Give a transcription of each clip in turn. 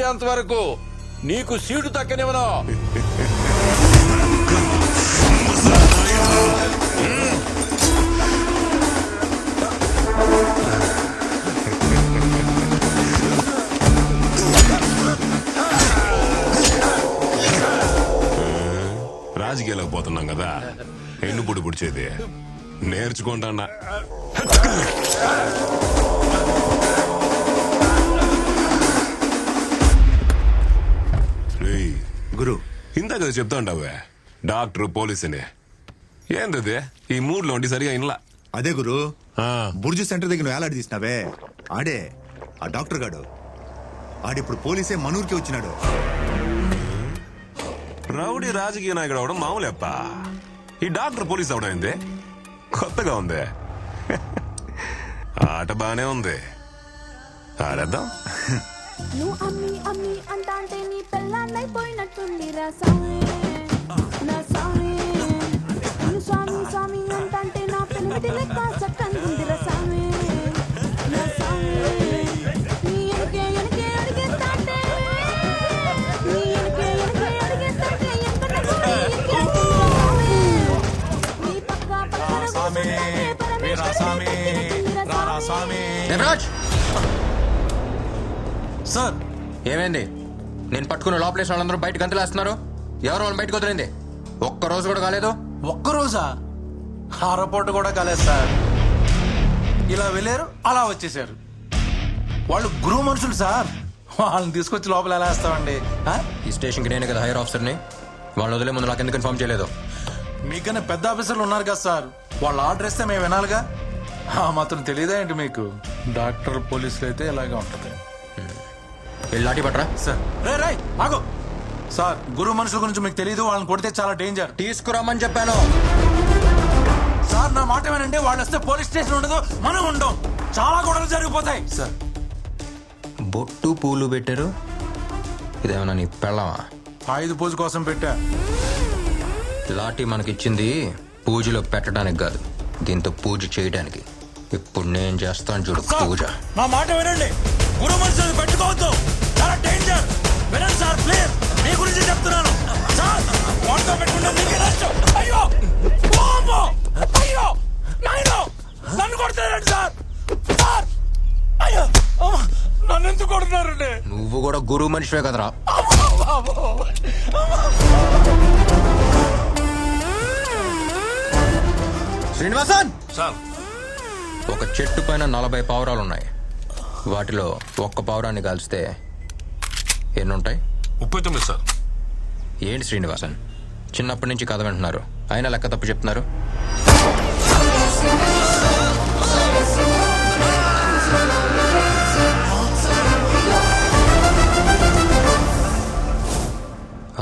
వచ్చేంత వరకు నీకు సీటు దక్కనివ్వను రాజకీయాలకు పోతున్నాం కదా ఎన్ను పుడి పుడిచేది. నేర్చుకుంటా గురు. ఇందాక చెప్తా ఉంటావే డాక్టర్ పోలీస్ అని ఏందది? ఈ మూడ్లో ఉండి సరిగా ఇన్లా. అదే గురు. ఆ, బుర్జు సెంటర్ దగ్గర నువ్వు వేలాడి తీసినావే. ఆడే. ఆ డాక్టర్ గాడు. ఆడిప్పుడు పోలీసే మనూరికి వచ్చినాడు. రౌడీ రాజకీయ నాయకుడు అవడం మామూలేప్ప. ఈ డాక్టర్ పోలీస్ అవడం ఏంది? కొత్తగా ఉంది. ఆట బానే ఉంది. ఆడేద్దాం. నువ్వు అమ్మి అమ్మి అంటాంటే నీ పెళ్ళాన్నైపోయినట్టుంది రా స్వామి నా స్వామి నువ్వు స్వామి స్వామి అంటాంటే నా పెనిమిటి లెక్క చక్కంది రా స్వామి నా స్వామి నీ ఎనకే ఎనకే అడిగేస్తాంటే నీ ఎనకే ఎనకే అడిగేస్తాంటే ఎక్కడ కూడా ఎక్కేస్తుంది రా స్వామి నీ పక్క పక్కన స్వామి వీరా స్వామి రారా స్వామి. దేవరాజ్ సార్. ఏమైంది? నేను పట్టుకున్న లోపలేసిన వాళ్ళందరూ బయట గంతులేస్తున్నారు. ఎవరు వాళ్ళని బయటకు వదిలింది. ఒక్క రోజు కూడా కాలేదు. ఒక్కరోజా ఆరపూట కూడా కాలేదు సార్. ఇలా వెళ్ళారు అలా వచ్చేసారు. వాళ్ళు గురువు మనుషులు సార్. వాళ్ళని తీసుకొచ్చి లోపల ఎలా వేస్తామండి? ఈ స్టేషన్కి నేనే కదా హైయర్ ఆఫీసర్ని. వాళ్ళని వదిలే ముందు నాకు ఎందుకు ఇన్ఫార్మ్ చేయలేదు. మీకన్నా పెద్ద ఆఫీసర్లు ఉన్నారు కదా సార్. వాళ్ళు ఆర్డర్ ఇస్తే మేము వినాలిగా మాత్రం తెలియదా ఏంటి మీకు? డాక్టర్ పోలీసులు అయితే ఇలాగే ఉంటుంది వెళ్ళి లాఠీ పట్రా. సార్. రే రే ఆగు. సార్ గురువు మనుషుల గురించి మీకు తెలియదు వాళ్ళని కొడితే చాలా డేంజర్ తీసుకురమ్మని చెప్పాను. సార్ నా మాట ఏమనంటే వాళ్ళు వస్తే పోలీస్ స్టేషన్ ఉండదు మనం ఉండం. చాలా గొడవలు జరిగిపోతాయి. సార్ బొట్టు పూలు పెట్టారు. ఇదేమన్నా నీ పెళ్ళమా? ఆయుధ పూజ కోసం పెట్టా. లాఠీ మనకిచ్చింది పూజలో పెట్టడానికి కాదు దీంతో పూజ చేయడానికి. ఇప్పుడు నేను చేస్తాను చూడు పూజ. నా మాట వినండి. పెట్టుకుంటే మీకే నష్టం. అయ్యో! వామ్మో! అయ్యో! నాయనో! నన్ను కొడుతున్నారండి సార్. సార్! అయ్యో! అమ్మ! నన్ను ఎందుకు కొడుతున్నారండి? నువ్వు కూడా గురువు మనిషివే కదరా. శ్రీనివాసన్! సార్. ఒక చెట్టు పైన నలభై పావురాలు ఉన్నాయి వాటిలో ఒక్క పావురాన్ని కాల్స్తే ఎన్ని ఉంటాయి ముప్పై తొమ్మిది సార్. ఏంటి శ్రీనివాసన్? చిన్నప్పటి నుంచి కథ వింటున్నారు. ఆయన లెక్క తప్పు చెప్తున్నారు.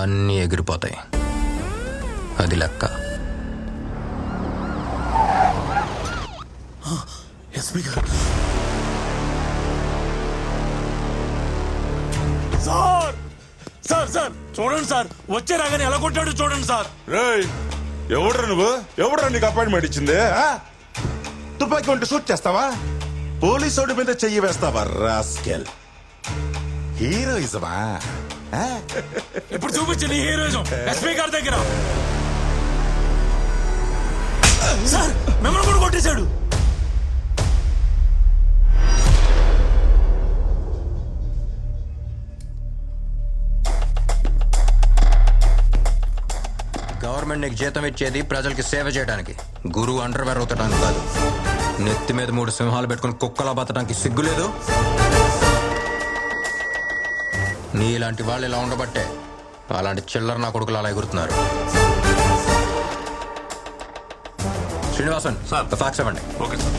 అన్నీ ఎగిరిపోతాయి. అది లెక్క. ఎస్పీ గారు. సార్ చూడండి సార్. వచ్చే రాగానే ఎలా కొట్టాడు చూడండి సార్. రేయ్ ఎవడ్రా నువ్వు? ఎవడ్రా నీకు అపాయింట్మెంట్ ఇచ్చింది? ఆ? తుపాకీ ఉంటే షూట్ చేస్తావా? పోలీసోడి మీద చెయ్యి వేస్తావా రాస్కెల్ హీరోయిజమా ఆ? ఇప్పుడు చూపించింది హీరోయిజం ఎస్పీ గారి దగ్గర. సార్ గవర్నమెంట్ నీకు జీతం ఇచ్చేది ప్రజలకి సేవ చేయడానికి. గురువు అండర్వేర్ ఉతడానికి కాదు. నెత్తి మీద మూడు సింహాలు పెట్టుకుని కుక్కలా బతడానికి సిగ్గులేదు నీలాంటి వాళ్ళు ఇలా ఉండబట్టే అలాంటి చిల్లర నా కొడుకులు అలా ఎగురుతున్నారు. శ్రీనివాసన్ సార్. ఫ్యాక్స్ ఇవ్వండి. Okay sir.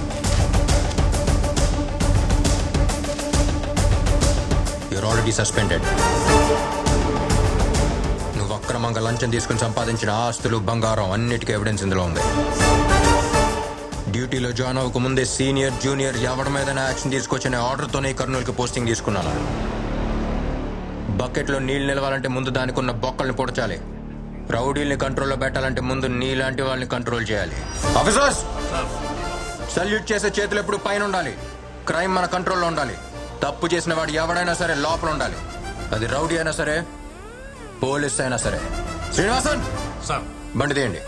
You're already suspended అక్రమంగా లంచం తీసుకుని సంపాదించిన ఆస్తులు బంగారం అన్నిటికీ ఎవిడెన్స్ ఇందులో ఉంది. డ్యూటీలో జాయిన్ అవ్వక ముందే సీనియర్ జూనియర్ ఎవరి మీదైనా యాక్షన్ తీసుకొచ్చిన ఆర్డర్తోనే కర్నూలుకి పోస్టింగ్ తీసుకున్నాను. బకెట్లో నీళ్ళు నిలవాలంటే ముందు దానికి ఉన్న బొక్కల్ని పొడచాలి. రౌడీల్ని కంట్రోల్లో పెట్టాలంటే ముందు నీలాంటి వాళ్ళని కంట్రోల్ చేయాలి. ఆఫీసర్స్ సల్యూట్ చేసే చేతులు ఎప్పుడు పైన ఉండాలి. క్రైమ్ మన కంట్రోల్లో ఉండాలి. తప్పు చేసిన వాడు ఎవడైనా సరే లోపల ఉండాలి. అది రౌడీ అయినా సరే పోలీస్ అయినా సరే. శ్రీనివాసన్! సార్. బండి తీయండి.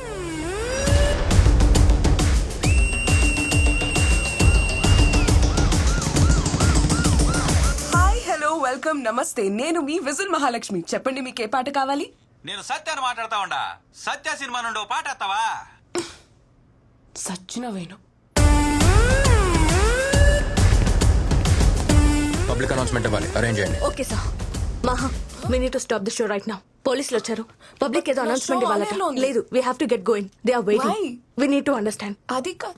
హాయ్ హలో వెల్కమ్ నమస్తే. నేను మీ విజుల్ మహాలక్ష్మి. చెప్పండి మీకు ఏ పాట కావాలి? నేను సత్యాన్ని మాట్లాడతా ఉండా? సత్య సినిమా నుండి ఓ పాట ఎత్తావా? సచ్చిన వేణు పబ్లిక్ అనౌన్స్మెంట్ ఇవ్వాలి. అరేంజ్ చేయండి. Okay sir. Maha. We need to stop the show right now పోలీసులు వచ్చారు పబ్లిక్ ఏదో అనౌన్స్మెంట్ ఇవ్వాలట. లేదు we have to get going they are? Waiting we need to understand అది కా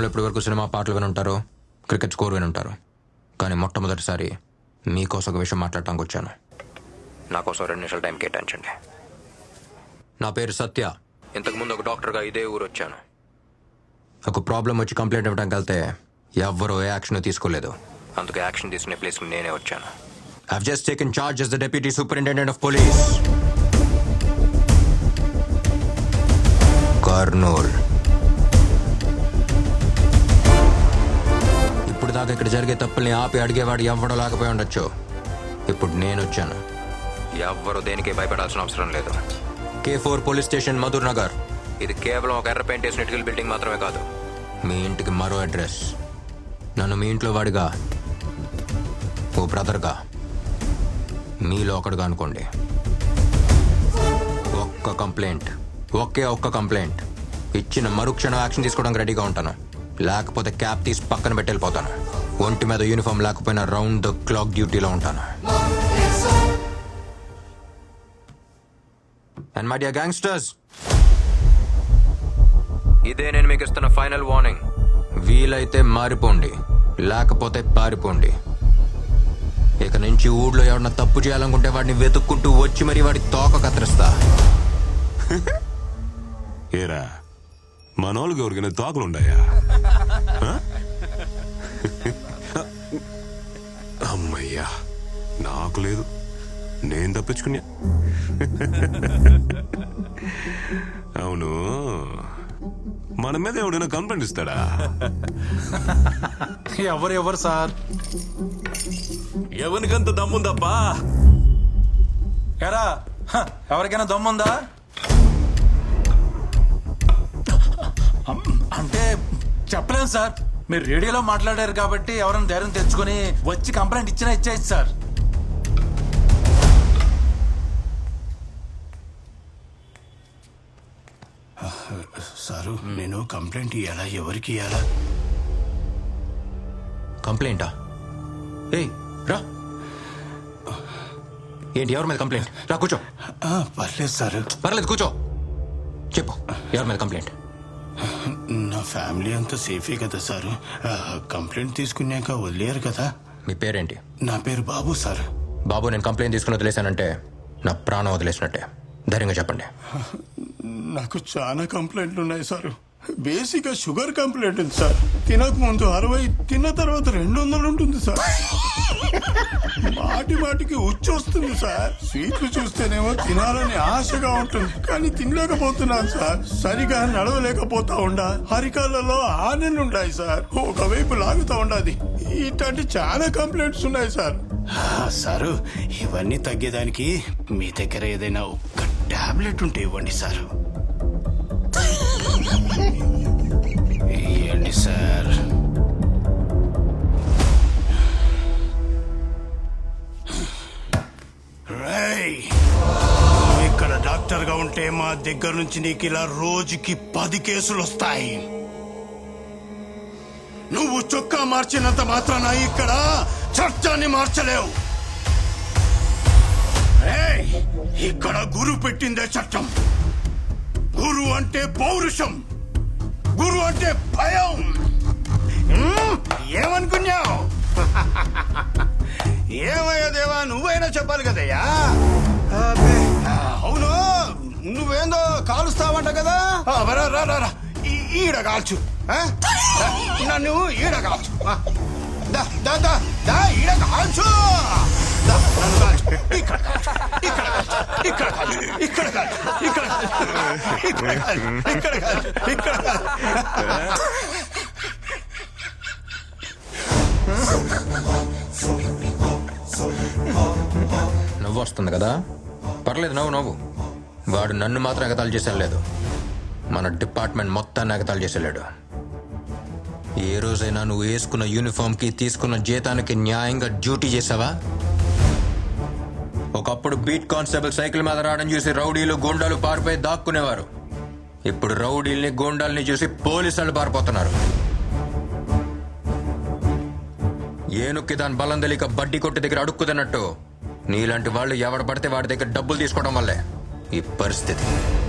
జీవితంలో ఇప్పటివరకు సినిమా పాటలు విని ఉంటారు క్రికెట్ స్కోర్ విని ఉంటారు కానీ మొట్టమొదటిసారి మీకోసం ఒక విషయం మాట్లాడటానికి వచ్చాను. నా కోసం రెండు నిమిషాలు టైం కేటాయించండి. నా పేరు సత్య. ఇంతకుముందు ఒక డాక్టర్గా ఇదే ఊరు వచ్చాను. ఒక ప్రాబ్లం వచ్చి కంప్లైంట్ ఇవ్వడానికి వెళ్తే ఎవ్వరూ ఏ యాక్షన్ తీసుకోలేదు. అందుకే యాక్షన్ తీసుకునే ప్లేస్కి నేనే వచ్చాను. I've just taken charge as the deputy superintendent of police Kurnool. ఇప్పుడు దాకా ఇక్కడ జరిగే తప్పుల్ని ఆపి అడిగేవాడు ఎవ్వడో లేకపోయి ఉండొచ్చు. ఇప్పుడు నేను వచ్చాను ఎవ్వరు దేనికి భయపడాల్సిన అవసరం లేదు. K four police station Madhur Nagar. ఇది కేవలం ఒక ఎర్ర పెయింట్ వేసిన ఇటుకల బిల్డింగ్ మాత్రమే కాదు. మీ ఇంటికి మరో అడ్రస్. నన్ను మీ ఇంట్లో వాడిగా. ఓ బ్రదర్గా. మీలో ఒకడుగా అనుకోండి. ఒక్క కంప్లైంట్. ఒకే ఒక్క కంప్లైంట్. ఇచ్చిన మరుక్షణం యాక్షన్ తీసుకోవడానికి రెడీగా ఉంటాను. లేకపోతే క్యాప్ తీసి పక్కన పెట్టెళ్ళిపోతాను. ఒంటి మీద యూనిఫామ్ లేకపోయినా రౌండ్ ద క్లాక్ డ్యూటీలో ఉంటాను. అండ్ మై డియర్ గ్యాంగ్స్టర్స్ ఇదే నేను మీకు ఇస్తున్న ఫైనల్ వార్నింగ్. వీలైతే మారిపోండి లేకపోతే పారిపోండి. ఇక నుంచి ఊళ్ళో ఎవరన్నా తప్పు చేయాలనుకుంటే వాడిని వెతుక్కుంటూ వచ్చి మరి వాడి తోక కత్తిరిస్తా. ఏరా మనోళ్ళకి ఎవరికైనా తోకలు అమ్మయ్యా నాకు లేదు. నేను తప్పించుకున్నా. అవును. మన మీద ఎవడైనా కంప్లైంట్ ఇస్తాడా? ఎవరు ఎవరు సార్? ఎవరికంత దమ్ముందబ్బా ఎరా హ, ఎవరికైనా దమ్ముందా? అంటే చెప్పలేం సార్. మీరు రేడియోలో మాట్లాడారు కాబట్టి ఎవరైనా ధైర్యం తెచ్చుకొని వచ్చి కంప్లైంట్ ఇచ్చినా ఇచ్చేయచ్చు సార్. సారు నేను కంప్లైంట్ ఇవ్వాలా ఎవరికి ఇవ్వాలా కంప్లైంటా? ఏయ్ రా. ఏంటి ఎవరి మీద కంప్లైంట్? రా కూర్చో. పర్లేదు సారు. పర్లేదు కూర్చో. చెప్పు ఎవరి మీద కంప్లైంట్? ఫ్యామిలీ అంతా సేఫే కదా సారు? కంప్లైంట్ తీసుకున్నాక వదిలేరు కదా? మీ పేరేంటి? నా పేరు బాబు సార్. బాబు నేను కంప్లైంట్ తీసుకుని వదిలేశానంటే నా ప్రాణం వదిలేసినట్టే. ధైర్యంగా చెప్పండి. నాకు చాలా కంప్లైంట్లు ఉన్నాయి సారు. బేసిక్గా షుగర్ కంప్లైంట్ ఉంది సార్. తినక ముందు అరవై తిన్న తర్వాత రెండు వందలు ఉంటుంది సార్. మాటి మాటికి ఉచ్చు వస్తుంది సార్. స్వీట్లు చూస్తేనేమో తినాలని ఆశగా ఉంటుంది. కానీ తినలేకపోతున్నాను సార్. సరిగా నడవలేకపోతా ఉండా. హరికాలలో ఆనెన్నుండాయి సార్. ఒకవైపు లాగుతా ఉండాది ఇట్లాంటి చాలా కంప్లైంట్స్ ఉన్నాయి సార్. సారు ఇవన్నీ తగ్గేదానికి మీ దగ్గర ఏదైనా ఒక్క టాబ్లెట్ ఉంటే ఇవ్వండి సార్. దగ్గర నుంచి నీకు ఇలా రోజుకి పది కేసులు వస్తాయి. నువ్వు చొక్కా మార్చినంత మాత్రాన ఇక్కడ చర్చాన్ని మార్చలేవు. ఇక్కడ గురు పెట్టిందే చట్టం. గురు అంటే పౌరుషం. గురు అంటే భయం. ఏమనుకున్నావు? ఏమయ్యా దేవా నువ్వైనా చెప్పాలి కదయ్యా? నువ్వేందో కాలుస్తావంట కదా? రా రా రా ఈడ కాల్చు. నన్ను ఈడ కాల్చు. దా దా ఈడ కాల్చు. నవ్వు వస్తుంది కదా? పర్లేదు నవ్వు నవ్వు. వాడు నన్ను మాత్రం ఎగతాలు చేసేయలేదు మన డిపార్ట్మెంట్ మొత్తాన్ని ఎగతాలు చేసేలేడు. ఏ రోజైనా నువ్వు వేసుకున్న యూనిఫామ్కి తీసుకున్న జీతానికి న్యాయంగా డ్యూటీ చేసావా? ఒకప్పుడు బీట్ కానిస్టేబుల్ సైకిల్ మీద రావడం చూసి రౌడీలు గుండాలు పారిపోయి దాక్కునేవారు. ఇప్పుడు రౌడీల్ని గూండాల్ని చూసి పోలీసులు పారిపోతున్నారు. ఏనుక్కి దాని బలం తెలియక బడ్డీ కొట్టి దగ్గర అడుక్కుతున్నట్టు నీలాంటి వాళ్ళు ఎవడ పడితే వాడి దగ్గర డబ్బులు తీసుకోవడం వల్లే. ये परिस्थिति।